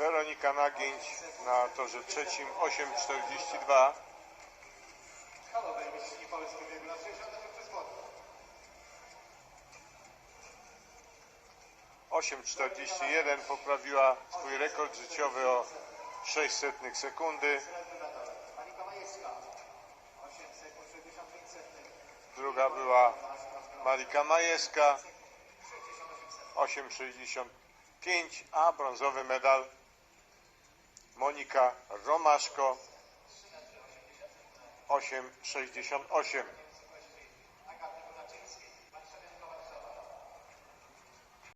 Weronika Nagięć. Na torze trzecim 8.42. Halowej mistrzyni Polski biegu na 60 metrów przez płot. 8.41 poprawiła swój rekord życiowy o 600 sekundy. Druga była Marika Majewska 8,65, a brązowy medal Monika Romaszko 8,68.